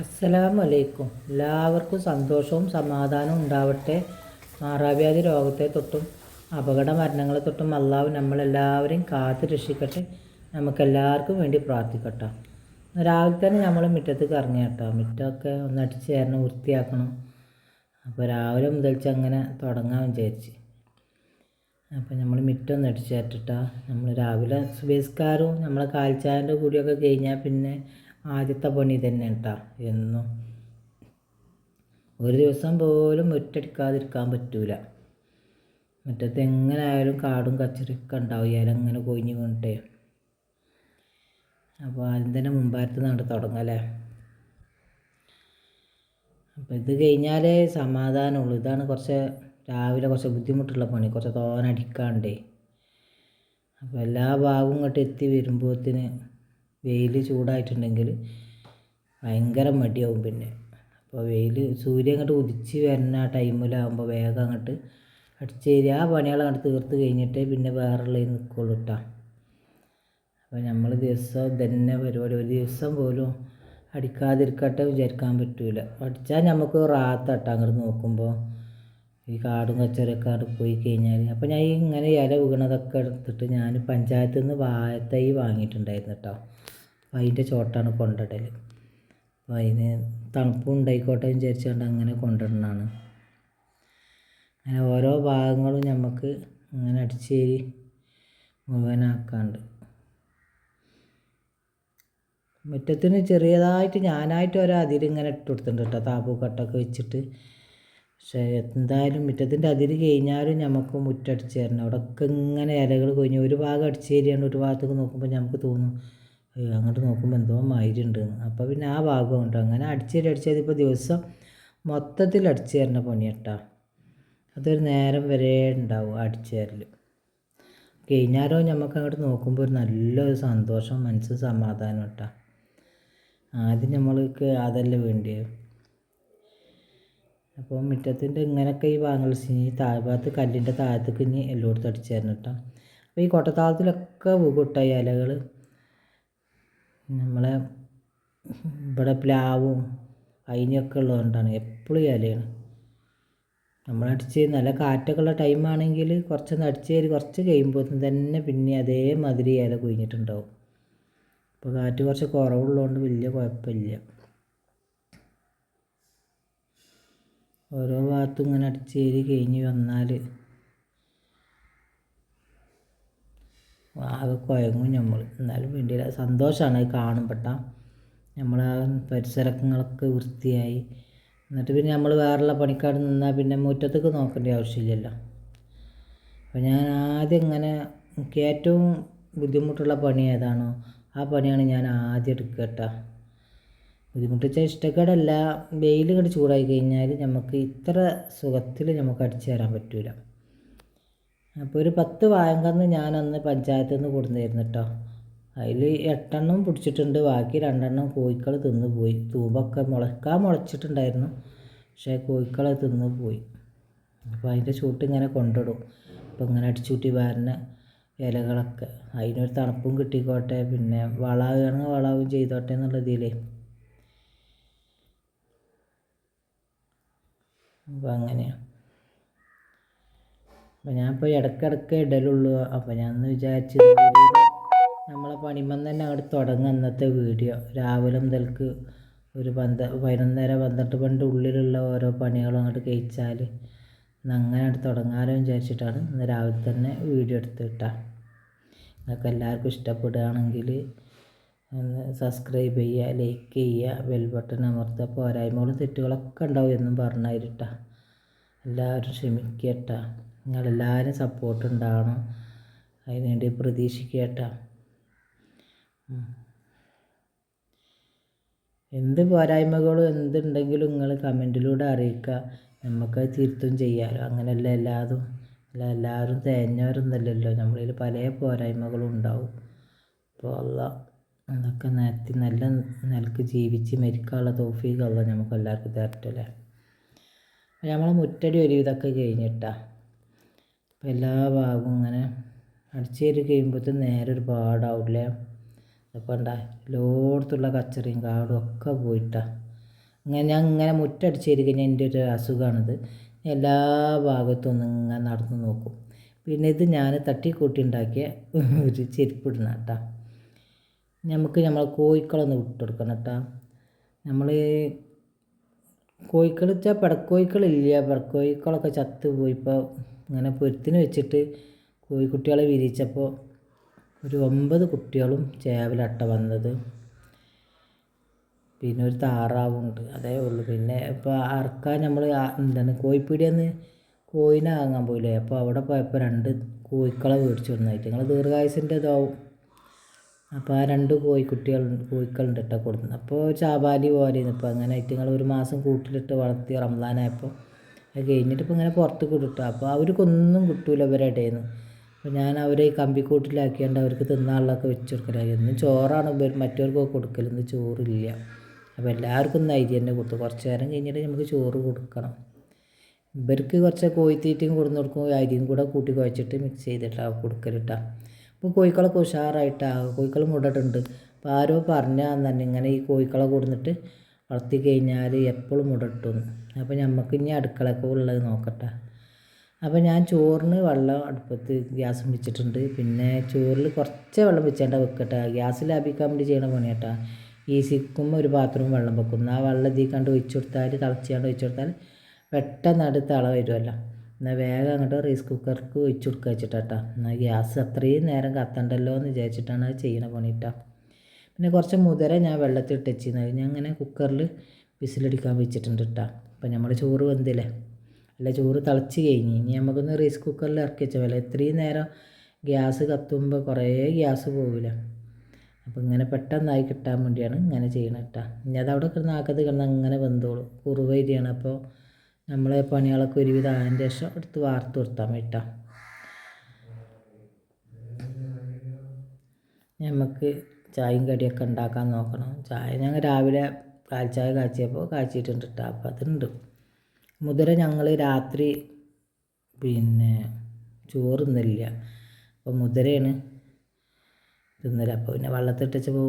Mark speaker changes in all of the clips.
Speaker 1: അസ്സലാമു അലൈക്കും എല്ലാവർക്കും സന്തോഷവും സമാധാനവും ഉണ്ടാവട്ടെ. മാറാവ്യാധി രോഗത്തെ തൊട്ടും അപകട മരണങ്ങളെ തൊട്ടും അള്ളാഹു നമ്മളെല്ലാവരെയും കാത്തു രക്ഷിക്കട്ടെ. നമുക്കെല്ലാവർക്കും വേണ്ടി പ്രാർത്ഥിക്കട്ടെ. രാവിലെ തന്നെ നമ്മൾ മുറ്റത്തേക്ക് ഇറങ്ങി കേട്ടോ. മുറ്റമൊക്കെ ഒന്ന് അടിച്ച് ചേരണം വൃത്തിയാക്കണം. അപ്പോൾ രാവിലെ മുതൽച്ച് അങ്ങനെ തുടങ്ങാൻ വിചാരിച്ച്. അപ്പോൾ നമ്മൾ മുറ്റം ഒന്ന് അടിച്ച് ചേർത്തിട്ടാ നമ്മൾ രാവിലെ സുബേസ്കാരവും നമ്മളെ കാൽച്ചായന്റെ കൂടിയൊക്കെ കഴിഞ്ഞാൽ പിന്നെ ആദ്യത്തെ പണി തന്നെ കേട്ടോ എന്നും ഒരു ദിവസം പോലും മുറ്റടിക്കാതിരിക്കാൻ പറ്റൂല. മുറ്റത്ത് എങ്ങനെ ആയാലും കാടും കച്ചറൊക്കെ ഉണ്ടാവും. ഇല ഇങ്ങനെ കൊഴിഞ്ഞ് വീണിട്ടേ? അപ്പോൾ ആദ്യം തന്നെ മുമ്പാരത്ത് നട തുടങ്ങല്ലേ അപ്പോൾ ഇത് കഴിഞ്ഞാലേ സമാധാനമുള്ളൂ. ഇതാണ് കുറച്ച് രാവിലെ കുറച്ച് ബുദ്ധിമുട്ടുള്ള പണി. കുറച്ച് തോനടിക്കാണ്ടേ. അപ്പോൾ എല്ലാ ഭാഗവും ഇങ്ങോട്ട് എത്തി വരുമ്പോഴത്തിന് വെയിൽ ചൂടായിട്ടുണ്ടെങ്കിൽ ഭയങ്കര മടിയാവും പിന്നെ. അപ്പോൾ വെയിൽ സൂര്യൻ അങ്ങോട്ട് ഉദിച്ച് വരുന്ന ആ ടൈമിലാകുമ്പോൾ വേഗം അങ്ങോട്ട് അടിച്ചേരി ആ പണികൾ അങ്ങോട്ട് തീർത്ത് കഴിഞ്ഞിട്ടേ പിന്നെ വേറെയുള്ള നിൽക്കുള്ളൂ കേട്ടോ അപ്പോൾ നമ്മൾ ദിവസം തന്നെ പരിപാടി. ഒരു ദിവസം പോലും അടിക്കാതിരിക്കട്ടെ വിചാരിക്കാൻ പറ്റൂല. അടിച്ചാൽ നമുക്ക് റാത്തട്ട അങ്ങോട്ട് നോക്കുമ്പോൾ. ഈ കാടും കച്ചറൊക്കെ അവിടെ പോയി കഴിഞ്ഞാൽ. അപ്പോൾ ഞാൻ ഇങ്ങനെ ഇല വീണതൊക്കെ എടുത്തിട്ട് ഞാൻ പഞ്ചായത്തിൽ നിന്ന് വാഴത്തൈ വാങ്ങിയിട്ടുണ്ടായിരുന്നു കേട്ടോ അതിന്റെ ചോട്ടാണ് കൊണ്ടിടൽ. അപ്പം അതിന് തണുപ്പും ഉണ്ടായിക്കോട്ടെ വിചാരിച്ചുകൊണ്ട് അങ്ങനെ കൊണ്ടിടണതാണ് അങ്ങനെ ഓരോ ഭാഗങ്ങളും നമുക്ക് ഇങ്ങനെ അടിച്ചേരി മുഴുവനാക്കാണ്ട്. മുറ്റത്തിന് ചെറിയതായിട്ട് ഞാനായിട്ട് ഒരു അതിരിങ്ങനെ ഇട്ട് കൊടുത്തിട്ടുണ്ട് കേട്ടോ താപ്പൂ കട്ടൊക്കെ വെച്ചിട്ട്. പക്ഷേ എന്തായാലും മുറ്റത്തിന്റെ അതിര് കഴിഞ്ഞാലും നമുക്ക് മുറ്റടിച്ച് തരണം അവിടെയൊക്കെ ഇങ്ങനെ ഇലകൾ കൊഴിഞ്ഞ് ഒരു ഭാഗം അടിച്ച് തരികയാണ് ഒരു ഭാഗത്തേക്ക് നോക്കുമ്പോൾ നമുക്ക് തോന്നും "ഏയ് അങ്ങോട്ട് നോക്കുമ്പോൾ എന്തോ എന്ന്. അപ്പോൾ പിന്നെ ആ ഭാഗം ഉണ്ട് അങ്ങനെ അടിച്ചേരി അടിച്ചേരി. ഇപ്പോൾ ദിവസം മൊത്തത്തിൽ അടിച്ചു തരുന്ന പണിയട്ടാ അതൊരു നേരം വരെ ഉണ്ടാവും അടിച്ചു തരൽ കഴിഞ്ഞാലോ നമുക്ക് അങ്ങോട്ട് നോക്കുമ്പോൾ ഒരു നല്ലൊരു സന്തോഷം മനസ്സ് സമാധാനം കേട്ടാ. ആദ്യം നമ്മൾക്ക് അതല്ല വേണ്ടിയത് അപ്പോൾ മുറ്റത്തിന്റെ ഇങ്ങനെയൊക്കെ ഈ ഭാഗങ്ങൾ ഈ താഴ്ഭാഗത്ത് കല്ലിന്റെ താഴത്തേക്ക് ഇനി എല്ലായിടത്തും അടിച്ചു തരണം കേട്ടോ. അപ്പോൾ ഈ കൊട്ടത്താളത്തിലൊക്കെ വീകൂട്ട ഇലകൾ നമ്മളെ ഇവിടെ പ്ലാവും അതിനൊക്കെ ഉള്ളതുകൊണ്ടാണ്. എപ്പോഴും ഇലയാണ്. നമ്മളടിച്ച് നല്ല കാറ്റൊക്കെ ഉള്ള ടൈമാണെങ്കിൽ കുറച്ചൊന്ന് അടിച്ച് കയറി കുറച്ച് കഴിയുമ്പോൾ തന്നെ പിന്നെ അതേമാതിരി ഇല കൊഴിഞ്ഞിട്ടുണ്ടാവും. അപ്പോൾ കാറ്റ് കുറച്ച് കുറവുള്ളതുകൊണ്ട് വലിയ കുഴപ്പമില്ല. ഓരോ ഭാഗത്തും ഇങ്ങനെ അടിച്ച് കയറി കഴിഞ്ഞ് വന്നാൽ ആകെ കുഴങ്ങും നമ്മൾ എന്നാലും വേണ്ടിയില്ല സന്തോഷമാണ് അത് നമ്മൾ ആ പരിസരങ്ങളൊക്കെ വൃത്തിയായി. എന്നിട്ട് പിന്നെ നമ്മൾ വേറെയുള്ള പണിക്കാർ നിന്നാൽ പിന്നെ മുറ്റത്തേക്ക് നോക്കേണ്ട ആവശ്യമില്ലല്ലോ അപ്പോൾ ഞാൻ ആദ്യം ഇങ്ങനെ എനിക്ക് ഏറ്റവും ബുദ്ധിമുട്ടുള്ള പണി ഏതാണോ ആ പണിയാണ് ഞാൻ ആദ്യം എടുക്കുക കേട്ടോ ബുദ്ധിമുട്ട് വെച്ചാൽ ഇഷ്ടക്കേടല്ല. വെയിൽ കണ്ട് ചൂടായി കഴിഞ്ഞാൽ നമുക്ക് ഇത്ര സുഖത്തിൽ നമുക്ക് അടിച്ചു തരാൻ പറ്റില്ല അപ്പോൾ ഒരു പത്ത് വായങ്കന്ന് ഞാനന്ന് പഞ്ചായത്തിൽ നിന്ന് കൊടുത്തിരുന്നു കേട്ടോ അതിൽ എട്ടെണ്ണം പിടിച്ചിട്ടുണ്ട്. ബാക്കി രണ്ടെണ്ണം കോഴിക്കൾ തിന്ന് പോയി. തൂമ്പൊക്കെ മുളക്കാൻ മുളച്ചിട്ടുണ്ടായിരുന്നു. പക്ഷേ കോഴിക്കൾ തിന്ന് പോയി. അപ്പോൾ അതിന്റെ ചൂട്ട് ഇങ്ങനെ കൊണ്ടിടും. അപ്പോൾ ഇങ്ങനെ അടിച്ചുകൂട്ടി വരുന്ന ഇലകളൊക്കെ. അതിനൊരു തണുപ്പും കിട്ടിക്കോട്ടെ. പിന്നെ വളാവുകയാണെങ്കിൽ വളാവും ചെയ്തോട്ടെ എന്നുള്ള ഇതിലേ. അപ്പോൾ അങ്ങനെയാണ് അപ്പോൾ ഞാൻ ഇപ്പോൾ ഇടയ്ക്കിടയ്ക്ക് ഇടലുള്ളൂ. അപ്പോൾ ഞാൻ ഒന്ന് വിചാരിച്ചു നമ്മളെ പണിമന്ന് തന്നെ അവിടെ തുടങ്ങും അന്നത്തെ വീഡിയോ. രാവിലെ മുതൽക്ക് ഒരു പന്ത പതിനൊന്നര പന്ത്രണ്ട് പണ്ട് ഉള്ളിലുള്ള ഓരോ പണികളും അങ്ങോട്ട് കഴിച്ചാൽ അങ്ങനെ തുടങ്ങാലോ വിചാരിച്ചിട്ടാണ് ഇന്ന് രാവിലെ തന്നെ വീഡിയോ എടുത്ത് കിട്ടാം നിങ്ങൾക്ക് എല്ലാവർക്കും ഇഷ്ടപ്പെടുകയാണെങ്കിൽ ഒന്ന് സബ്സ്ക്രൈബ് ചെയ്യുക ലൈക്ക് ചെയ്യുക ബെൽ ബട്ടൺ അമർത്തുക. പോരായ്മകളും തെറ്റുകളൊക്കെ ഉണ്ടാവും എന്നും പറഞ്ഞായിരിട്ടാ എല്ലാവരും ക്ഷമിക്കട്ടാ. നിങ്ങളെല്ലാവരും സപ്പോർട്ട് ഉണ്ടാവണം. അതിനുവേണ്ടി പ്രതീക്ഷിക്കട്ടാ എന്ത് പോരായ്മകളും എന്തുണ്ടെങ്കിലും നിങ്ങൾ കമന്റിലൂടെ അറിയിക്കുക. നമുക്ക് തിരുത്തും ചെയ്യാമല്ലോ അങ്ങനെയല്ല എല്ലാതും. അല്ല എല്ലാവരും തേഞ്ഞവരൊന്നല്ലല്ലോ. നമ്മളിൽ പല പോരായ്മകളും ഉണ്ടാവും. അപ്പോൾ അല്ല അതൊക്കെ നിരത്തി നല്ല നിലയ്ക്ക് ജീവിച്ച് മരിക്കാനുള്ള തോഫീകല്ല നമുക്ക് എല്ലാവർക്കും തരട്ടല്ലേ നമ്മളെ മുറ്റടി ഒരു ഇതൊക്കെ കഴിഞ്ഞിട്ടാ അപ്പോൾ എല്ലാ ഭാഗവും ഇങ്ങനെ അടിച്ചു കയറി കഴിയുമ്പോഴത്തേന് നേരെ ഒരുപാടാവില്ലേ അപ്പോൾ എന്താ എല്ലായിടത്തുള്ള കച്ചറയും കാടും ഒക്കെ പോയിട്ടാണ് ഇങ്ങനെ ഞാൻ ഇങ്ങനെ മുറ്റടിച്ചേരി കഴിഞ്ഞാൽ എന്റെ ഒരു അസുഖമാണിത്. എല്ലാ ഭാഗത്തും ഒന്ന് ഇങ്ങനെ നടന്ന് നോക്കും. പിന്നെ ഇത് ഞാൻ തട്ടിക്കൂട്ടി ഉണ്ടാക്കിയ ഒരു ചെരുപ്പിടണ കേട്ടോ. നമുക്ക് നമ്മളെ കോഴിക്കളൊന്ന് വിട്ടുകൊടുക്കണം കേട്ടോ. നമ്മൾ കോഴിക്കൾ വെച്ചാൽ പിടക്കോഴിക്കളില്ല. പിടക്കോഴിക്കളൊക്കെ ചത്ത് പോയി. ഇപ്പോൾ ഇങ്ങനെ പൊരുത്തിന് വെച്ചിട്ട് കോഴിക്കുട്ടികളെ വിരിയിച്ചപ്പോൾ ഒരു ഒമ്പത് കുട്ടികളും ചേവലട്ട വന്നത്. പിന്നെ ഒരു താറാവുണ്ട്. അതേ ഉള്ളൂ. പിന്നെ ഇപ്പോൾ അറക്കാൻ നമ്മൾ എന്താണ് കോഴിപ്പീടിയെന്ന് കോഴിനെ വാങ്ങാൻ പോയില്ലേ? അപ്പോൾ അവിടെ പോയപ്പോൾ രണ്ട് കോഴിക്കളെ മേടിച്ചു വന്നായിട്ട്. ഞങ്ങൾ ദീർഘായുസിന്റെ ഇതാവും. അപ്പോൾ ആ രണ്ട് കോഴിക്കുട്ടികൾ കോഴിക്കളുണ്ട് ഇട്ട കൊടുത്തു. അപ്പോൾ ചാപാലി പോലെ ഇപ്പോൾ അങ്ങനെ ആയിട്ട് ഞങ്ങൾ ഒരു മാസം കൂട്ടിലിട്ട് വളർത്തി റംസാനായപ്പോൾ അത് കഴിഞ്ഞിട്ട് ഇപ്പോൾ ഇങ്ങനെ പുറത്ത് കിട്ടും അപ്പോൾ അവർക്കൊന്നും കിട്ടൂല ഇവരുടെ അപ്പോൾ ഞാൻ അവരെ ഈ കമ്പിക്കൂട്ടിലാക്കിയാണ്ട് അവർക്ക് തിന്നാനുള്ളതൊക്കെ വെച്ച് കൊടുക്കലായിരുന്നു ചോറാണ് ഇവർ മറ്റവർക്കൊക്കെ കൊടുക്കൽ ഇന്ന് ചോറില്ല. അപ്പോൾ എല്ലാവർക്കും ഒന്ന് അരി തന്നെ കൊടുത്തു. കുറച്ച് നേരം കഴിഞ്ഞിട്ട് നമുക്ക് ചോറ് കൊടുക്കണം. ഇവർക്ക് കുറച്ച് കോഴിത്തീറ്റയും കൊടുന്ന് കൊടുക്കും. അരിയും കൂടെ കൂട്ടി കുഴച്ചിട്ട് മിക്സ് ചെയ്തിട്ടാണ് കൊടുക്കലിട്ടാ. അപ്പോൾ കോഴിക്കളൊക്കെ ഉഷാറായിട്ടാണ് കോഴിക്കൾ മുടട്ടുണ്ട് അപ്പോൾ ആരോ പറഞ്ഞാൽ തന്നെ ഇങ്ങനെ ഈ കോഴിക്കളെ കൊടുന്നിട്ട് വളർത്തി കഴിഞ്ഞാൽ എപ്പോഴും മുടട്ടും. അപ്പോൾ നമുക്ക് ഇനി അടുക്കളക്ക് ഉള്ളത് നോക്കട്ടെ. അപ്പോൾ ഞാൻ ചോറിന് വെള്ളം അടുപ്പത്ത് ഗ്യാസ് വെച്ചിട്ടുണ്ട് പിന്നെ ചോറിൽ കുറച്ച് വെള്ളം വെച്ചേണ്ട വെക്കട്ടെ. ഗ്യാസ് ലാഭിക്കാൻ വേണ്ടി ചെയ്യണ പണിയാട്ട. ഈ സിക്കും ഒരു പാത്രവും വെള്ളം വെക്കുന്നു ആ വെള്ളം ഇതിൽ കണ്ട് ഒഴിച്ചു കൊടുത്താൽ തിളച്ചാണ്ട് ഒഴിച്ചു കൊടുത്താൽ പെട്ടെന്ന് അടുത്ത് തള വരുമല്ലോ എന്നാൽ വേഗം അങ്ങോട്ട് റൈസ് കുക്കർക്ക് ഒഴിച്ചു കൊടുക്കുക വെച്ചിട്ടാ എന്നാൽ ഗ്യാസ് അത്രയും നേരം കത്തണ്ടല്ലോ എന്ന് വിചാരിച്ചിട്ടാണ് അത് ചെയ്യണ പണിയിട്ടാ പിന്നെ കുറച്ച് മുതിര ഞാൻ വെള്ളത്തിൽ ഇട്ടുവെച്ചിരുന്നത് ഞാൻ അങ്ങനെ കുക്കറിൽ വിസിലടിക്കാൻ വെച്ചിട്ടുണ്ട് കേട്ടോ അപ്പോൾ നമ്മൾ ചോറ് വെന്തില്ലേ? അല്ല ചോറ് തിളച്ച് കഴിഞ്ഞ്. ഇനി നമുക്കൊന്ന് റൈസ് കുക്കറിൽ ഇറക്കി വെച്ചാൽ പോലെ ഇത്രയും നേരം ഗ്യാസ് കത്തുമ്പോൾ കുറേ ഗ്യാസ് പോവില്ല അപ്പോൾ ഇങ്ങനെ പെട്ടെന്നായി കിട്ടാൻ വേണ്ടിയാണ് ഇങ്ങനെ ചെയ്യണം കേട്ടോ ഇനി അതവിടെ കിടന്ന് ആക്കത്ത് കിടന്ന് അങ്ങനെ വെന്തോളും. കുറുവരിയാണ് അപ്പോൾ നമ്മളെ പണികളൊക്കെ ഒരുവിധം ആയതിന്റെ ശേഷം എടുത്ത് വാർത്ത് കൊടുത്താൽ മതി നമുക്ക് ചായയും കടിയൊക്കെ ഉണ്ടാക്കാൻ നോക്കണം. ചായ ഞങ്ങൾ രാവിലെ കാൽച്ചായ കാച്ചിയപ്പോൾ കാച്ചിട്ടുണ്ട് കേട്ടോ അപ്പോൾ അതുണ്ട്. മുതിര ഞങ്ങൾ രാത്രി പിന്നെ ചോറ് തിന്നില്ല. അപ്പോൾ മുതിരയാണ് തിന്നില്ല അപ്പോൾ പിന്നെ വെള്ളത്തിട്ടപ്പോൾ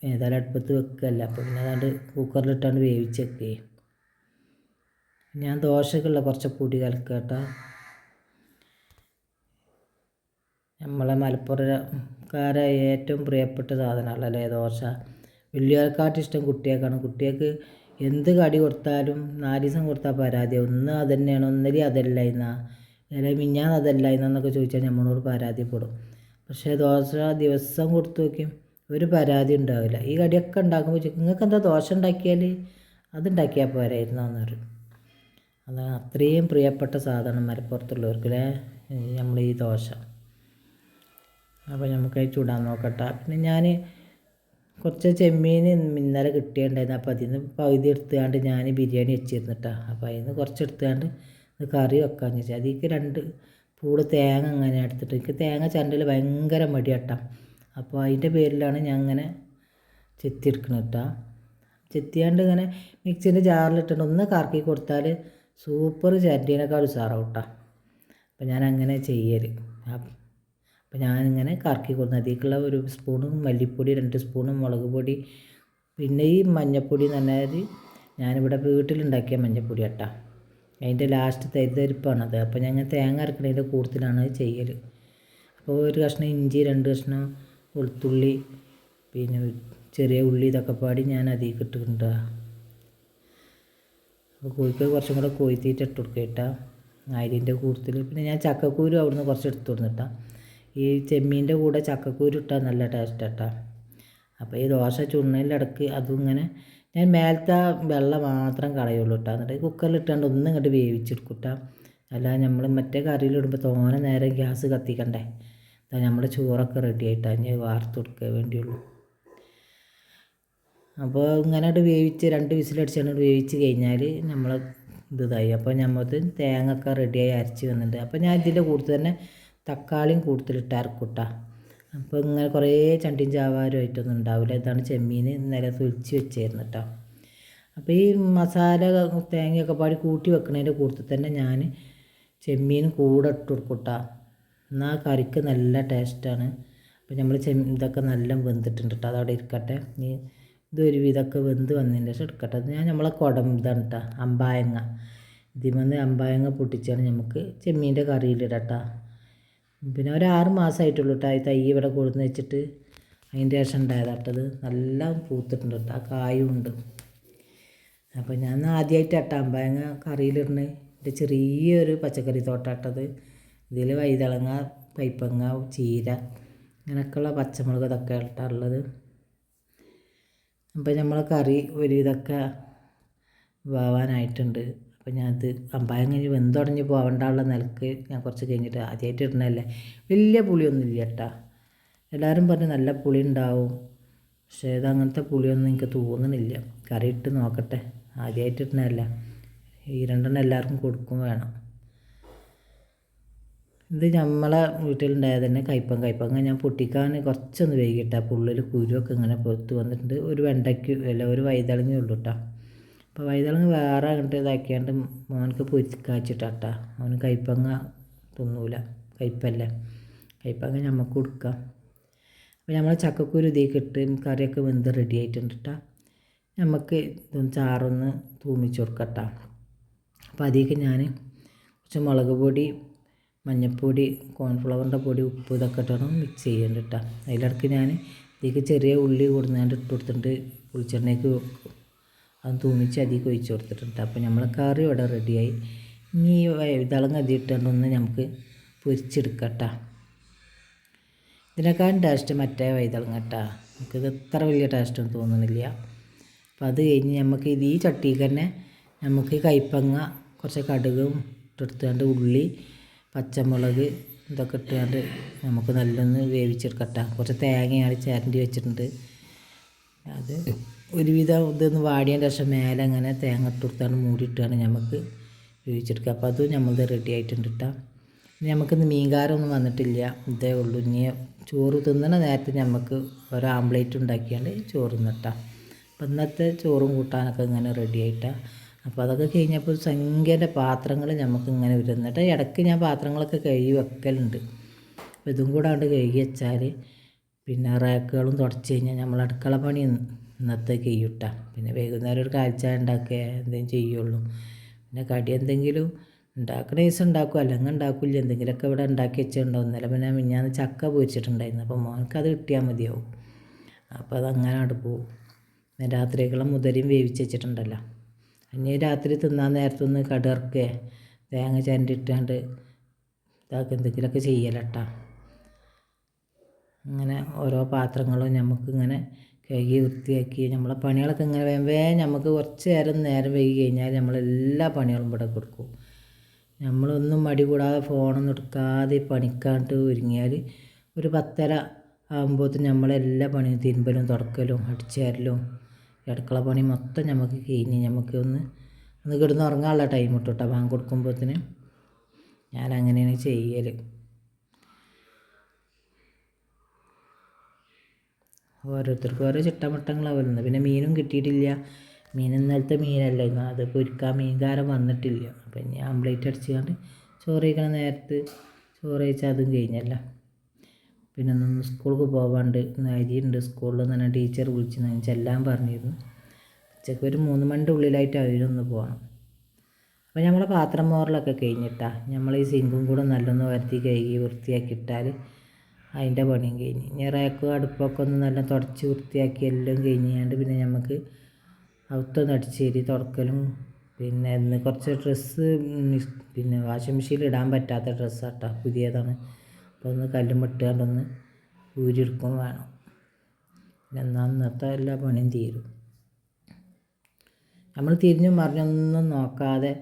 Speaker 1: ഏതായാലും അടുപ്പത്ത് വെക്കുകയല്ല അപ്പോൾ പിന്നെ അതാണ്ട് കുക്കറിലിട്ടാണ്ട് വേവിച്ച് വെക്കേ ഞാൻ ദോശക്കുള്ള കുറച്ച് പൊടി കലക്കുക നമ്മളെ നമ്മളെ മലപ്പുറക്കാരെ ഏറ്റവും പ്രിയപ്പെട്ട സാധനമല്ലേ ദോശ? വലിയവർക്കാട്ട് ഇഷ്ടം കുട്ടികൾക്കാണ്. കുട്ടികൾക്ക് എന്ത് കടി കൊടുത്താലും നാല് ദിവസം കൊടുത്താൽ പരാതി ഒന്ന് അതന്നെയാണ്. ഒന്നരി അതല്ല എന്നാ അല്ലെങ്കിൽ മിഞ്ഞാൻ അതല്ല എന്നൊക്കെ ചോദിച്ചാൽ നമ്മളോട് പരാതിപ്പെടും. പക്ഷേ ദോശ ദിവസം കൊടുത്തു നോക്കിയും ഒരു പരാതി ഉണ്ടാവില്ല. ഈ കടിയൊക്കെ ഉണ്ടാക്കുമ്പോൾ ചോദിക്കും നിങ്ങൾക്ക് എന്താ ദോശ ഉണ്ടാക്കിയാൽ അതുണ്ടാക്കിയാൽ പോരായിരുന്നു എന്ന് പറയും. അതാണ് അത്രയും പ്രിയപ്പെട്ട സാധനം മലപ്പുറത്തുള്ളവർക്ക് അല്ലേ? നമ്മൾ ഈ ദോശ. അപ്പോൾ നമുക്ക് ചൂടാൻ നോക്കട്ടെ. പിന്നെ ഞാൻ കുറച്ച് ചെമ്മീൻ ഇന്നലെ കിട്ടിയിട്ടുണ്ടായിരുന്നു. അപ്പോൾ അതിൽ നിന്ന് പകുതി എടുത്തുകൊണ്ട് ഞാൻ ബിരിയാണി വെച്ചിരുന്നിട്ടാ. അപ്പോൾ അതിൽ നിന്ന് കുറച്ച് എടുത്തുകൊണ്ട് കറി വെക്കാമെന്ന് വെച്ചാൽ അതിലേക്ക് രണ്ട് പൂൾ തേങ്ങ അങ്ങനെ എടുത്തിട്ട് എനിക്ക് തേങ്ങ ചണ്ടിൽ ഭയങ്കര മടിയാട്ടാ. അപ്പോൾ അതിന്റെ പേരിലാണ് ഞാൻ അങ്ങനെ ചെത്തിയെടുക്കണം കേട്ടോ ചെത്തിയാണ്ട് ഇങ്ങനെ മിക്സിന്റെ ജാറിലിട്ടിട്ട് ഒന്ന് കറക്കി കൊടുത്താൽ സൂപ്പർ ചരണ്ടീനേക്കാൾ ഉഷാറാവും കേട്ടോ അപ്പോൾ ഞാൻ അങ്ങനെ ചെയ്യൽ അപ്പോൾ ഞാനിങ്ങനെ കറക്കി കൊടുത്തു. അതിലേക്കുള്ള ഒരു സ്പൂണും മല്ലിപ്പൊടി രണ്ട് സ്പൂണും മുളക് പൊടി പിന്നെ ഈ മഞ്ഞൾപ്പൊടി എന്ന് പറഞ്ഞാൽ ഞാനിവിടെ വീട്ടിലുണ്ടാക്കിയ മഞ്ഞൾപ്പൊടി കേട്ടോ അതിന്റെ ലാസ്റ്റ് തരിതരിപ്പാണത് അപ്പോൾ ഞങ്ങൾ തേങ്ങ അരക്കണതിന്റെ കൂടുതലാണ് അത് ചെയ്യൽ അപ്പോൾ ഒരു കഷ്ണം ഇഞ്ചി രണ്ട് കഷ്ണം വെളുത്തുള്ളി പിന്നെ ചെറിയ ഉള്ളി ഇതൊക്കെ പാടി ഞാൻ അതിലേക്ക് ഇട്ടിട്ടുണ്ട് അപ്പോൾ കോഴിക്ക് കുറച്ചും കൂടെ കോഴിത്തീറ്റ ഇട്ട് കൊടുക്കുക കേട്ടോ. അരിന്റെ കൂടുതൽ പിന്നെ ഞാൻ ചക്കക്കൂരും അവിടുന്ന് കുറച്ച് എടുത്തു കൊടുത്തിട്ടാ. ഈ ചെമ്മീന്റെ കൂടെ ചക്കക്കൂരു ഇട്ടാൽ നല്ല ടേസ്റ്റ് കേട്ടോ അപ്പോൾ ഈ ദോശ ചുണ്ണയിലിടക്ക് അതും ഇങ്ങനെ ഞാൻ മേലത്തെ വെള്ളം മാത്രം കളയുള്ളൂ കേട്ടോ എന്നിട്ട് കുക്കറിലിട്ടാണ്ട് ഒന്നും ഇങ്ങോട്ട് വേവിച്ചെടുക്കും കേട്ടോ അല്ലാതെ നമ്മൾ മറ്റേ കറിയിലിടുമ്പോൾ തോനെ നേരം ഗ്യാസ് കത്തിക്കണ്ടേ. അതാ നമ്മുടെ ചോറൊക്കെ റെഡി ആയിട്ടാണ് ഞാൻ വാർത്ത് കൊടുക്കാൻ വേണ്ടിയുള്ളൂ. അപ്പോൾ ഇങ്ങനെ വേവിച്ച് രണ്ട് വിസിലടിച്ചാണ് വേവിച്ച് കഴിഞ്ഞാൽ നമ്മൾ ഇതായി. അപ്പോൾ നമ്മൾക്ക് തേങ്ങ ഒക്കെ റെഡിയായി അരച്ച് വന്നിട്ടുണ്ട് അപ്പോൾ ഞാൻ ഇതിന്റെ കൂടെ തന്നെ തക്കാളിയും കൂടുതലിട്ട് അരക്കൂട്ടാ അപ്പോൾ ഇങ്ങനെ കുറേ ചണ്ടിയും ചാവാരുമായിട്ടൊന്നും ഉണ്ടാവില്ല ഇതാണ് ചെമ്മീൻ ഇന്നലെ തൊലിച്ച് വെച്ചായിരുന്നു കേട്ടോ അപ്പോൾ ഈ മസാല തേങ്ങയൊക്കെ പാടി കൂട്ടി വെക്കുന്നതിന്റെ കൂട്ടത്തിൽ തന്നെ ഞാൻ ചെമ്മീൻ കൂടെ ഇട്ട് കൊടുക്കൂട്ടാ എന്നാൽ കറിക്ക് നല്ല ടേസ്റ്റാണ്. അപ്പോൾ നമ്മൾ ചെമ്മീൻ ഇതൊക്കെ നല്ല വെന്തിട്ടുണ്ട് കേട്ടോ അതവിടെ ഇരിക്കട്ടെ. ഇനി ഇതൊരു വിധമൊക്കെ വെന്ത് വന്നതിന് ശേഷം എടുക്കട്ടെ. ഞാൻ നമ്മളെ കുടം ഇതാണ് കേട്ടോ അമ്പായങ്ങ. ഇതിൽ വന്ന് അമ്പായങ്ങ പൊട്ടിച്ചാണ് നമുക്ക് ചെമ്മീന്റെ കറിയിലിടട്ടോ പിന്നെ ഒരു ആറ് മാസമായിട്ടുള്ളൂ കേട്ടോ ഈ തൈ ഇവിടെ കൊടുന്ന് വെച്ചിട്ട്. അതിന്റെ ശേഷം ഉണ്ടായതാട്ടത് നല്ല പൂത്തിട്ടുണ്ട് കേട്ടോ ആ കായും ഉണ്ട്. അപ്പോൾ ഞാൻ ആദ്യമായിട്ട് ഇട്ട അമ്പായങ്ങ കറിയിലിടണ. എന്റെ ചെറിയൊരു പച്ചക്കറി തോട്ടാട്ടത് ഇതിൽ വൈതളങ്ങ പൈപ്പങ്ങ ചീര അങ്ങനെയൊക്കെയുള്ള പച്ചമുളക് ഇതൊക്കെ ഇട്ടുള്ളത് അപ്പോൾ നമ്മൾ കറി ഒരു ഇതൊക്കെ വേവാനായിട്ടുണ്ട്. അപ്പോൾ ഞാനത് അമ്പായം കഴിഞ്ഞ് വെന്തുടഞ്ഞ് പോകണ്ടുള്ള നിലയ്ക്ക് ഞാൻ കുറച്ച് കഴിഞ്ഞിട്ട് ആദ്യമായിട്ട് ഇടുന്നതല്ലേ. വലിയ പുളിയൊന്നും ഇല്ല കേട്ടാ. എല്ലാവരും പറഞ്ഞ് നല്ല പുളി ഉണ്ടാവും. പക്ഷേ ഇത് അങ്ങനത്തെ പുളിയൊന്നും എനിക്ക് തോന്നണില്ല കറി ഇട്ട് നോക്കട്ടെ. ആദ്യമായിട്ട് ഇടുന്നതല്ല. ഈ രണ്ടെണ്ണം എല്ലാവർക്കും കൊടുക്കും വേണം. ഇത് നമ്മളെ വീട്ടിലുണ്ടായത് തന്നെ കയ്പം കയ്പങ്ങ ഞാൻ പൊട്ടിക്കാൻ കുറച്ചൊന്ന് വൈകിട്ടാ. പുള്ളിൽ കുരുവൊക്കെ ഇങ്ങനെ പൊത്ത് വന്നിട്ടുണ്ട്. ഒരു വെണ്ടയ്ക്ക് അല്ല ഒരു വൈതളങ്ങി ഉള്ളൂ കേട്ടോ. അപ്പോൾ വൈതളങ്ങ വേറെ അങ്ങോട്ട് ഇതാക്കിയാണ്ട് മോനക്ക് പൊരിക്കാച്ചിട്ടാട്ടാ അവന് കയ്പങ്ങ തിന്നൂല. കയ്പല്ലേ കയ്പങ്ങ നമുക്ക് കൊടുക്കാം. അപ്പോൾ നമ്മൾ ചക്കക്കുരു ഇതിക്കിട്ട് കറിയൊക്കെ വെന്ത് റെഡി ആയിട്ടുണ്ട് നമുക്ക് ഇതൊന്ന് ചാറൊന്ന് തൂമിച്ച് കൊടുക്കട്ടാ. അപ്പോൾ അതിലേക്ക് ഞാൻ കുറച്ച് മുളക് പൊടി മഞ്ഞൾപ്പൊടി കോൺഫ്ലവറിന്റെ പൊടി ഉപ്പ് ഇതൊക്കെ ഇട്ടാണ് മിക്സ് ചെയ്യേണ്ടത് കേട്ടോ അതിലിടക്ക് ഞാൻ ഇതിലേക്ക് ചെറിയ ഉള്ളി കൊടുന്നാണ്ട് ഇട്ട് കൊടുത്തിട്ടുണ്ട്. പുളിച്ചെണ്ണയ്ക്ക് അത് തൂമിച്ച് അതിലേക്ക് ഒഴിച്ച് കൊടുത്തിട്ടുണ്ട്. അപ്പോൾ നമ്മൾ കറി ഇവിടെ റെഡിയായി ഇനി ഇതളങ്ങ അതി ഇട്ടുകൊണ്ടൊന്ന് നമുക്ക് പൊരിച്ചെടുക്കട്ടാ. കേട്ടോ ഇതിനേക്കാളും ടേസ്റ്റ് മറ്റേ വൈതളങ്ങ കേട്ടാ നമുക്കിത് ഇത്ര വലിയ ടേസ്റ്റൊന്നും തോന്നുന്നില്ല അപ്പോൾ അത് കഴിഞ്ഞ് നമുക്ക് ഇത് ഈ ചട്ടിയിൽ തന്നെ നമുക്ക് കൈപ്പങ്ങ കുറച്ച് കടുകും ഇട്ടെടുത്തുകൊണ്ട് ഉള്ളി പച്ചമുളക് ഇതൊക്കെ ഇട്ടുകൊണ്ട് നമുക്ക് നല്ലൊന്ന് വേവിച്ചെടുക്കട്ടെ. കുറച്ച് തേങ്ങയാണ് ചേരണ്ടി വെച്ചിട്ടുണ്ട്. അത് ഒരുവിധം ഇതൊന്ന് വാടിയതിന്റെ ശേഷം മേലെ അങ്ങനെ തേങ്ങ ഇട്ടുകൊടുത്താണ് മൂടിയിട്ടാണ് നമുക്ക് വേവിച്ചെടുക്കുക. അപ്പോൾ അതും നമ്മളത് റെഡി ആയിട്ടുണ്ട് കേട്ടോ നമുക്കിന്ന് മീൻകാരൊന്നും വന്നിട്ടില്ല. ഇതേ ഉള്ളൂ. ഇനി ചോറ് തിന്നണ നേരത്തെ നമുക്ക് ഒരു ആംപ്ലേറ്റ് ഉണ്ടാക്കിയാണ്ട് ചോറ് തിന്നിട്ടാം അപ്പം ഇന്നത്തെ ചോറും കൂട്ടാനൊക്കെ ഇങ്ങനെ റെഡി ആയിട്ടാണ് അപ്പോൾ അതൊക്കെ കഴിഞ്ഞപ്പോൾ സംഖ്യന്റെ പാത്രങ്ങൾ നമുക്ക് ഇങ്ങനെ വരുന്നിട്ട് ഇടയ്ക്ക് ഞാൻ പാത്രങ്ങളൊക്കെ കഴുകി വെക്കലുണ്ട്. അപ്പോൾ ഇതും കൂടെ കണ്ട് കഴുകി വെച്ചാൽ പിന്നെ റാക്കുകളും തുടച്ച് കഴിഞ്ഞാൽ നമ്മൾ അടുക്കള പണി ഇന്നത്തെ കഴിയൂട്ട പിന്നെ വൈകുന്നേരം ഒരു കാഴ്ച ഉണ്ടാക്കുക എന്തെങ്കിലും ചെയ്യുള്ളൂ. പിന്നെ കടി എന്തെങ്കിലും ഉണ്ടാക്കണ ദിവസം ഉണ്ടാക്കും അല്ലെങ്കിൽ ഉണ്ടാക്കില്ല. എന്തെങ്കിലുമൊക്കെ ഇവിടെ ഉണ്ടാക്കി വെച്ചിട്ടുണ്ടാവും. ഇന്നലെ പിന്നെ മിഞ്ഞാന്ന് ചക്ക പൊരിച്ചിട്ടുണ്ടായിരുന്നു. അപ്പോൾ മോനക്ക് അത് കിട്ടിയാൽ മതിയാവും. അപ്പോൾ അതങ്ങനെ അവിടെ പോവും. പിന്നെ രാത്രിക്കുള്ള മുതലും വേവിച്ച് വെച്ചിട്ടുണ്ടല്ലോ. ഇനി രാത്രി തിന്നാൻ നേരത്തൊന്ന് കടർക്കേ തേങ്ങ ചരണ്ടിട്ടാണ്ട് ഇതാക്കി എന്തെങ്കിലുമൊക്കെ ചെയ്യലട്ടാ. അങ്ങനെ ഓരോ പാത്രങ്ങളും നമുക്കിങ്ങനെ കഴുകി വൃത്തിയാക്കി നമ്മളെ പണികളൊക്കെ ഇങ്ങനെ വേഗം നമുക്ക് കുറച്ച് നേരം നേരം വൈകി കഴിഞ്ഞാൽ നമ്മളെല്ലാ പണികളും ഇവിടെ കൊടുക്കും. നമ്മളൊന്നും മടി കൂടാതെ ഫോണൊന്നും എടുക്കാതെ പണിക്കാണ്ട് ഒരുങ്ങിയാൽ ഒരു പത്തര ആകുമ്പോഴത്തേന് നമ്മളെല്ലാ പണിയും തിരുമ്പലും തുടക്കലും അടിച്ചേരലും അടുക്കള പണി മൊത്തം നമുക്ക് കഴിഞ്ഞ് നമുക്ക് ഒന്ന് ഒന്ന് കിടന്ന് ഉറങ്ങാനുള്ള ടൈം ഇട്ടു കേട്ടോ. ബാങ്ക് കൊടുക്കുമ്പോഴത്തേന് ഞാൻ അങ്ങനെയാണ് ചെയ്യൽ ഓരോരുത്തർക്കും ഓരോ ചിട്ടമട്ടങ്ങളാണ് വരുന്നത്. പിന്നെ മീനും കിട്ടിയിട്ടില്ല. മീൻ ഇന്നലത്തെ മീനല്ലായിരുന്നു അത് പൊരിക്കാൻ മീൻകാരൻ വന്നിട്ടില്ല. അപ്പം ഇനി ആംപ്ലേറ്റ് അടിച്ചുകൊണ്ട് ചോറ് കഴിക്കണ നേരത്ത് ചോറ് കഴിച്ചാൽ അതും കഴിഞ്ഞല്ല. പിന്നെ ഒന്ന് സ്കൂൾക്ക് പോകാണ്ട് അരിയുണ്ട്. സ്കൂളിൽ നിന്ന് തന്നെ ടീച്ചർ വിളിച്ച് ഞാൻ ചെല്ലാൻ പറഞ്ഞിരുന്നു. ഉച്ചയ്ക്ക് ഒരു മൂന്ന് മണിന്റെ ഉള്ളിലായിട്ട് അവരൊന്ന് പോകണം അപ്പോൾ നമ്മളെ പാത്രം മോറിലൊക്കെ കഴിഞ്ഞിട്ടാ. നമ്മൾ ഈ സിങ്കും കൂടെ നല്ലൊന്ന് വരുത്തി കഴുകി വൃത്തിയാക്കി ഇട്ടാൽ അതിന്റെ പണിയും കഴിഞ്ഞ്. ഇനി റാക്കും അടുപ്പൊക്കെ ഒന്ന് നല്ല തുടച്ച് വൃത്തിയാക്കി എല്ലാം കഴിഞ്ഞാണ്ട് പിന്നെ നമുക്ക് അകത്തൊന്ന് അടിച്ച് കയറി തുടക്കലും. പിന്നെ ഇന്ന് കുറച്ച് ഡ്രസ്സ് പിന്നെ വാഷിംഗ് മെഷീനിൽ ഇടാൻ പറ്റാത്ത ഡ്രസ്സാട്ടോ പുതിയതാണ്. അപ്പോൾ ഒന്ന് കല്ലും ഇട്ടുകൊണ്ടൊന്ന് ഊരിയെടുക്കും വേണം. എന്നാൽ ഇന്നത്തെ എല്ലാ പണിയും തീരും. നമ്മൾ തിരിഞ്ഞും മറിഞ്ഞൊന്നും നോക്കാതെ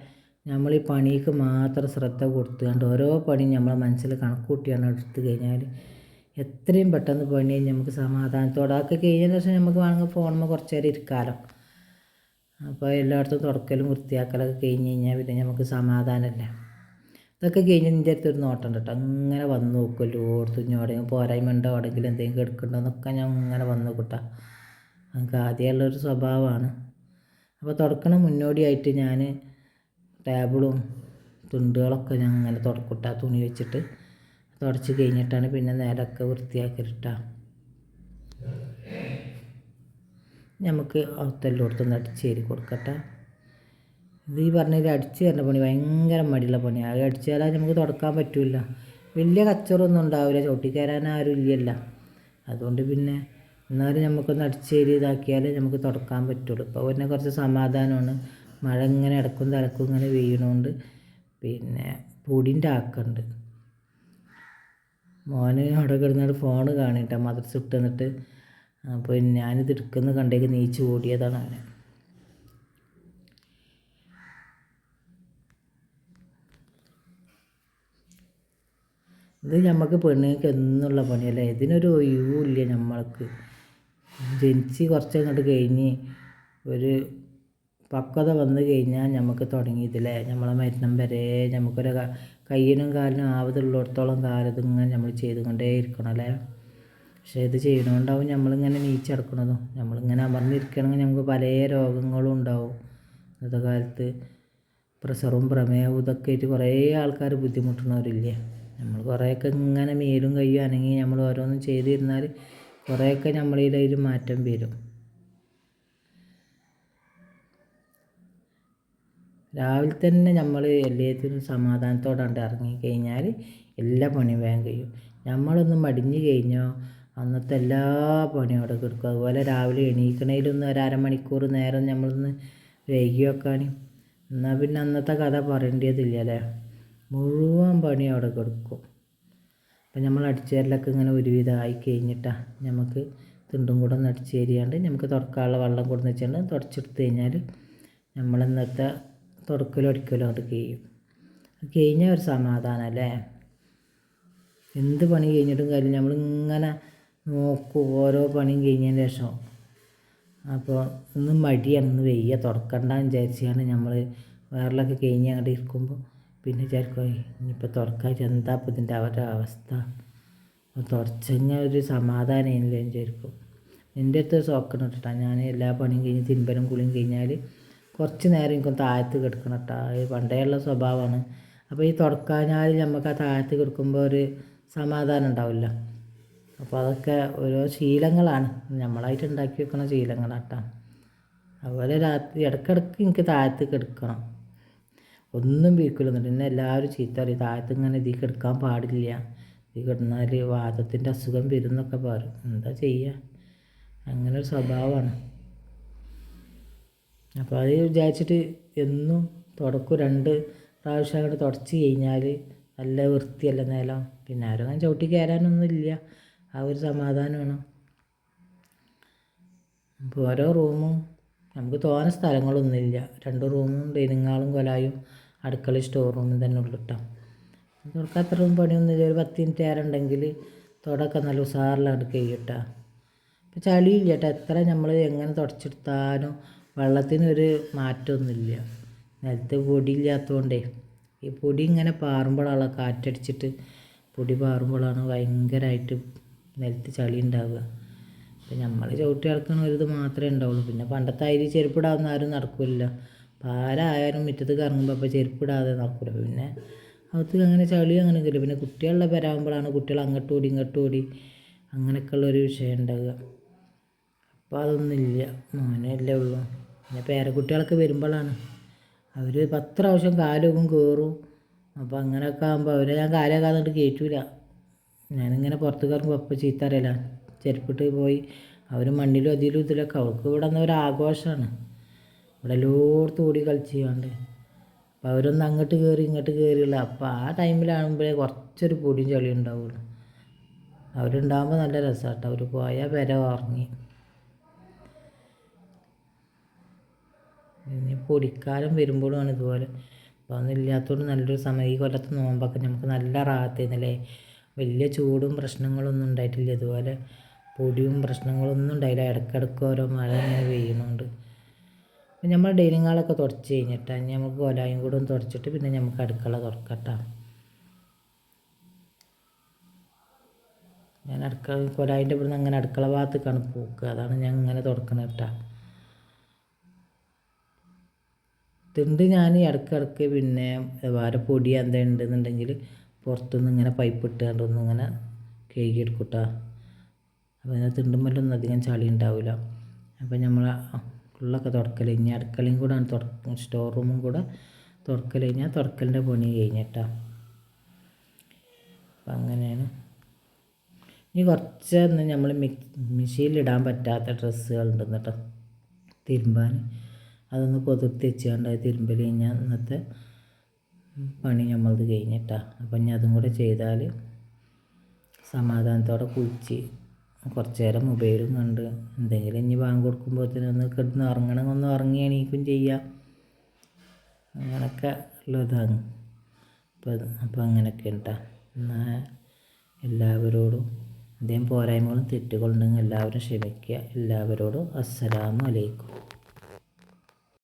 Speaker 1: നമ്മൾ ഈ പണിക്ക് മാത്രം ശ്രദ്ധ കൊടുത്തുകൊണ്ട് ഓരോ പണിയും നമ്മളെ മനസ്സിൽ കണക്കൂട്ടിയാണ് എടുത്തു കഴിഞ്ഞാൽ എത്രയും പെട്ടെന്ന് പണി കഴിഞ്ഞ് നമുക്ക് സമാധാനത്തോടെ അതൊക്കെ കഴിഞ്ഞതിന് ശേഷം നമുക്ക് വേണമെങ്കിൽ ഫോണുമ്പോൾ കുറച്ച് നേരം ഇരിക്കാമല്ലോ അപ്പോൾ എല്ലായിടത്തും തുടക്കലും വൃത്തിയാക്കലൊക്കെ കഴിഞ്ഞ് കഴിഞ്ഞാൽ പിന്നെ നമുക്ക് സമാധാനമല്ലേ? ഇതൊക്കെ കഴിഞ്ഞ് നിന്റെ അടുത്തൊരു നോട്ടം കേട്ടോ. അങ്ങനെ വന്ന് നോക്കുമല്ലോ ഓർത്ത് ഇനി എവിടെയെങ്കിലും പോരായ്മ ഉണ്ടോ എവിടെയെങ്കിലും എന്തെങ്കിലും എടുക്കണ്ടോ എന്നൊക്കെ ഞാൻ അങ്ങനെ വന്ന് നോക്കട്ടാ നമുക്ക് ആദ്യമുള്ളൊരു സ്വഭാവമാണ്. അപ്പോൾ തുടക്കണ മുന്നോടിയായിട്ട് ഞാൻ ടേബിളും തുണ്ടുകളൊക്കെ ഞാൻ അങ്ങനെ തുടക്കട്ട തുണി വെച്ചിട്ട്. തുടച്ച് കഴിഞ്ഞിട്ടാണ് പിന്നെ നേരമൊക്കെ വൃത്തിയാക്കിയിട്ടാ. നമുക്ക് തെല്ലോടത്തൊന്ന് അടിച്ച് ചേരി കൊടുക്കട്ടെ. ഇത് ഈ പറഞ്ഞതിൽ അടിച്ച് തരുന്ന പണി ഭയങ്കര മടിയുള്ള പണിയാണ് അത് അടിച്ചാലാൽ നമുക്ക് തുടക്കാൻ പറ്റില്ല വലിയ കച്ചറൊന്നും ഉണ്ടാവില്ല ചോട്ടി കയറാൻ ആരും ഇല്ലല്ല അതുകൊണ്ട് പിന്നെ എന്നാലും നമുക്കൊന്ന് അടിച്ച് ചേരി ഇതാക്കിയാലേ നമുക്ക് തുടക്കാൻ പറ്റുള്ളൂ. ഇപ്പോൾ പിന്നെ കുറച്ച് സമാധാനമാണ്. മഴ ഇങ്ങനെ ഇടക്കും തലക്കും ഇങ്ങനെ പെയ്യണോണ്ട് പിന്നെ പൊടിന്റെ ആക്കുണ്ട്. മോന് അവിടെ കിടന്നിട്ട് ഫോൺ കാണിട്ട മദ്രസ ഇട്ട് എന്നിട്ട് അപ്പോൾ ഞാനിത് എടുക്കുന്ന കണ്ടേക്ക് നീച്ചു ഓടിയതാണ് അവനെ. ഇത് നമുക്ക് പെണ്ണുങ്ങൾക്ക് എന്നുള്ള പണിയല്ലേ? ഇതിനൊരു ഒഴിവില്ല നമ്മൾക്ക് ജനിച്ച് കുറച്ച് അങ്ങോട്ട് കഴിഞ്ഞ് ഒരു പക്വത വന്നു കഴിഞ്ഞാൽ നമുക്ക് തുടങ്ങിയതില്ലേ? നമ്മളെ മരണം വരെ നമുക്കൊരു കയ്യിനും കാലിനും ആവതുള്ളിടത്തോളം കാലം ഇതിങ്ങനെ നമ്മൾ ചെയ്തുകൊണ്ടേ ഇരിക്കണം അല്ലേ? പക്ഷേ ഇത് ചെയ്യണോണ്ടാവും നമ്മളിങ്ങനെ നീച്ചടക്കണതും നമ്മളിങ്ങനെ അമർന്നിരിക്കണമെങ്കിൽ നമുക്ക് പല രോഗങ്ങളും ഉണ്ടാവും. ഇന്നത്തെ കാലത്ത് പ്രഷറും പ്രമേഹവും ഇതൊക്കെ ആയിട്ട് കുറേ ആൾക്കാർ ബുദ്ധിമുട്ടുന്നവരില്ലേ? നമ്മൾ കുറേയൊക്കെ ഇങ്ങനെ മേലും കയ്യും അനങ്ങി നമ്മൾ ഓരോന്നും ചെയ്തിരുന്നാൽ കുറേയൊക്കെ നമ്മളിൽ മാറ്റം വരും. രാവിലെ തന്നെ നമ്മൾ എല്ലാത്തിനും സമാധാനത്തോടെ ഇറങ്ങി കഴിഞ്ഞാൽ എല്ലാ പണിയും വേഗം കഴിയും. നമ്മളൊന്ന് മടിഞ്ഞു കഴിഞ്ഞോ അന്നത്തെ എല്ലാ പണിയും അവിടെ കിടക്കും. അതുപോലെ രാവിലെ എണീക്കണേലൊന്ന് ഒരു അരമണിക്കൂർ നേരം നമ്മളൊന്ന് വൈകി വെക്കാൻ എന്നാൽ പിന്നെ അന്നത്തെ കഥ പറയേണ്ടതില്ല അല്ലേ? മുഴുവൻ പണി അവിടെ കിടക്കും. അപ്പം നമ്മൾ അടിച്ചേരലൊക്കെ ഇങ്ങനെ ഒരുവിധം ആയി കഴിഞ്ഞിട്ടാണ് നമുക്ക് തിണ്ടും കൂടെ ഒന്ന് അടിച്ചേരിയാണ്ട് നമുക്ക് തുറക്കാനുള്ള വെള്ളം കൊടുന്ന് വെച്ചാൽ തുടച്ചെടുത്ത് കഴിഞ്ഞാൽ നമ്മളിന്നത്തെ തുടക്കലും അടിക്കലും അത് കഴിയും കഴിഞ്ഞാൽ ഒരു സമാധാനം അല്ലേ? എന്ത് പണി കഴിഞ്ഞിട്ടും കാര്യം നമ്മളിങ്ങനെ നോക്കും ഓരോ പണിയും കഴിഞ്ഞതിന് ശേഷം. അപ്പോൾ ഇന്ന് മടിയാണ് ഇന്ന് വെയ്യ തുടക്കണ്ടെന്ന് വിചാരിച്ചാണ് നമ്മൾ വേറെലൊക്കെ കഴിഞ്ഞ് അങ്ങോട്ട് ഇരിക്കുമ്പോൾ പിന്നെ വിചാരിക്കും ഇനിയിപ്പോൾ തുറക്കാൻ എന്താ ഇപ്പോൾ ഇതിന്റെ അവരുടെ അവസ്ഥ? തുടച്ചെങ്കിൽ ഒരു സമാധാനമില്ല വിചാരിക്കും. എന്റെ അടുത്ത് സോക്കണം കേട്ടോ ഞാൻ എല്ലാ പണിയും കഴിഞ്ഞ് തിരുമ്പലും കുളിയും കഴിഞ്ഞാൽ കുറച്ച് നേരം എനിക്കൊന്ന് താഴത്ത് കിടക്കണം കേട്ടോ അത് പണ്ടേയുള്ള സ്വഭാവമാണ്. അപ്പോൾ ഈ തുടക്കാനാൽ നമുക്ക് ആ താഴത്ത് കിടക്കുമ്പോൾ ഒരു സമാധാനം ഉണ്ടാവില്ല. അപ്പോൾ അതൊക്കെ ഓരോ ശീലങ്ങളാണ്. നമ്മളായിട്ട് ഉണ്ടാക്കി വെക്കുന്ന ശീലങ്ങളാട്ടോ അതുപോലെ രാത്രി ഇടക്കിടക്ക് എനിക്ക് താഴത്ത് കിടക്കണം. ഒന്നും വീക്കിലൊന്നുമില്ല. പിന്നെ എല്ലാവരും ചീത്ത പറയും. താഴത്ത് ഇങ്ങനെ ഇതിൽ കിടക്കാൻ പാടില്ല. ഇതിൽ കിടന്നാൽ വാദത്തിന്റെ അസുഖം വരും എന്നൊക്കെ പറയും. എന്താ ചെയ്യുക അങ്ങനെ സ്വഭാവമാണ്. അപ്പോൾ അത് വിചാരിച്ചിട്ട് എന്നും തുടക്കും. രണ്ട് പ്രാവശ്യം അങ്ങോട്ട് തുടച്ച് കഴിഞ്ഞാൽ നല്ല വൃത്തിയല്ല നിലം. പിന്നെ ആരും അങ്ങനെ ചവിട്ടി കയറാനൊന്നും ഇല്ല. ആ ഒരു സമാധാനമാണ്. അപ്പോൾ ഓരോ റൂമും നമുക്ക് തോന്ന സ്ഥലങ്ങളൊന്നുമില്ല. രണ്ട് റൂമും ഡൈനിങ് ഹാളും കൊലായും അടുക്കള സ്റ്റോർ റൂമും തന്നെ ഉള്ളു കേട്ടോ തുറക്കാൻ അത്ര പണിയൊന്നുമില്ല ഒരു പത്ത് മിനിറ്റ് നേരം ഉണ്ടെങ്കിൽ തുടക്കം നല്ല ഉസാറിലാണ് കഴിയട്ടോ ഇപ്പോൾ ചളിയില്ല കേട്ടോ എത്ര നമ്മൾ എങ്ങനെ തുടച്ചെടുത്താലും വെള്ളത്തിനൊരു മാറ്റമൊന്നുമില്ല നിലത്ത് പൊടിയില്ലാത്തതുകൊണ്ടേ ഈ പൊടി ഇങ്ങനെ പാറുമ്പോഴാണ് കാറ്റടിച്ചിട്ട് പൊടി പാറുമ്പോഴാണ് ഭയങ്കരമായിട്ട് നിലത്ത് ചളി ഉണ്ടാവുക. അപ്പം നമ്മൾ ചവിട്ടി ഇറക്കണ ഒരു ഇത് മാത്രമേ ഉണ്ടാവുള്ളൂ. പിന്നെ പണ്ടത്തെ അരി ചെരുപ്പിടാവുന്ന ആരും നടക്കില്ല പാലായാലും മുറ്റത്ത് കറങ്ങുമ്പോൾ അപ്പോൾ ചെരുപ്പിടാതെ നടക്കില്ല പിന്നെ അകത്ത് അങ്ങനെ ചളി അങ്ങനെ കിട്ടും പിന്നെ കുട്ടികളുടെ പേരാകുമ്പോഴാണ് കുട്ടികൾ അങ്ങോട്ട് ഓടി ഇങ്ങോട്ട് ഓടി അങ്ങനെയൊക്കെയുള്ളൊരു വിഷയം ഉണ്ടാവുക. അപ്പോൾ അതൊന്നുമില്ല. മോനല്ലേ ഉള്ളൂ. പിന്നെ പേരക്കുട്ടികളൊക്കെ വരുമ്പോഴാണ്. അവർ പത്ത് പ്രാവശ്യം കാലൊക്കെ കയറും അപ്പോൾ അങ്ങനെയൊക്കെ ആകുമ്പോൾ അവരെ ഞാൻ കാലൊക്കെ എന്നിട്ട് കയറ്റൂല ഞാനിങ്ങനെ പുറത്ത് കയറുമ്പോൾ അപ്പം ചീത്ത അറിയില്ല. ചെരുപ്പിട്ട് പോയി അവർ മണ്ണിലും അതിലും ഇതിലൊക്കെ അവർക്ക് ഇവിടെ നിന്ന് ഒരു ആഘോഷമാണ് ഇവിടെ എല്ലായിടത്തും ഓടി കളിച്ച് ചെയ്യാണ്ട് അപ്പോൾ അവരൊന്ന് അങ്ങോട്ട് കയറി ഇങ്ങോട്ട് കയറിയില്ല അപ്പോൾ ആ ടൈമിലാകുമ്പോഴേ കുറച്ചൊരു പൊടിയും ചളിയും ഉണ്ടാവുള്ളൂ. അവരുണ്ടാകുമ്പോൾ നല്ല രസമാട്ടോ അവർ പോയാൽ പെര ഉറങ്ങി. ഇനി പൊടിക്കാലം വരുമ്പോഴുമാണ് ഇതുപോലെ. അപ്പോൾ അതൊന്നും നല്ലൊരു സമയം. ഈ കൊല്ലത്ത് നോമ്പൊക്കെ നമുക്ക് നല്ല റാഹത്തേന്നല്ലേ? വലിയ ചൂടും പ്രശ്നങ്ങളൊന്നും ഉണ്ടായിട്ടില്ല ഇതുപോലെ. പൊടിയും പ്രശ്നങ്ങളൊന്നും ഉണ്ടായില്ല. ഇടയ്ക്കിടയ്ക്ക് ഓരോ മഴ ഇങ്ങനെ പെയ്യുന്നുണ്ട്. അപ്പം നമ്മൾ ഡൈനിങ് ഹാളൊക്കെ തുടച്ച് കഴിഞ്ഞിട്ടാ. ഇനി നമുക്ക് കൊലായും കൂടെ ഒന്ന് തുടച്ചിട്ട് പിന്നെ നമുക്ക് അടുക്കള തുറക്കട്ടാ. ഞാൻ അടുക്കള കൊലായിന്റെ ഇവിടുന്ന് അങ്ങനെ അടുക്കള ഭാഗത്തേക്കാണ് പോക്ക്. അതാണ് ഞാൻ ഇങ്ങനെ തുറക്കണത് കേട്ടോ തിണ്ട് ഞാൻ ഇടയ്ക്കിടയ്ക്ക് പിന്നെ വേറെ പൊടി എന്താ ഉണ്ടെന്നുണ്ടെങ്കിൽ പുറത്തുനിന്ന് ഇങ്ങനെ പൈപ്പ് ഇട്ടുകൊണ്ട് ഒന്ന് ഇങ്ങനെ കഴുകി എടുക്കൂട്ടാ. അപ്പോൾ അതിന് തിണ്ടുമ്മലൊന്നും അധികം ചളി ഉണ്ടാവില്ല അപ്പോൾ നമ്മൾ ഉള്ളൊക്കെ തുടക്കൽ കഴിഞ്ഞ് അടുക്കളയും കൂടെ സ്റ്റോർ റൂമും കൂടെ തുടക്കൽ കഴിഞ്ഞാൽ തുടക്കലിന്റെ പണി കഴിഞ്ഞിട്ടാ. അപ്പം അങ്ങനെയാണ്. ഇനി കുറച്ച് നമ്മൾ മിക് മെഷീനിലിടാൻ പറ്റാത്ത ഡ്രസ്സുകളുണ്ടെന്ന് കേട്ടോ. തിരുമ്പാൻ അതൊന്ന് പൊതിർത്തി വെച്ചുകൊണ്ട് തിരുമ്പൽ കഴിഞ്ഞാൽ ഇന്നത്തെ പണി നമ്മളത് കഴിഞ്ഞിട്ടാ. അപ്പം ഇനി അതും കൂടെ ചെയ്താൽ സമാധാനത്തോടെ കുളിച്ച് കുറച്ച് നേരം മൊബൈലും കണ്ട് എന്തെങ്കിലും ഇനി ബാങ്ക് ഒന്ന് കിടന്ന് ഉറങ്ങണമെങ്കിൽ ഒന്ന് ഉറങ്ങി എണീക്കും ചെയ്യാം. അങ്ങനെയൊക്കെ ഉള്ളതാണ്. അപ്പം അപ്പം അങ്ങനെയൊക്കെ ഉണ്ടാ എന്നാൽ എല്ലാവരോടും അദ്ദേഹം പോരായ്മകളും തെറ്റുകളുണ്ടെങ്കിൽ എല്ലാവരും ക്ഷമിക്കുക. എല്ലാവരോടും അസ്സലാമു അലൈക്കും.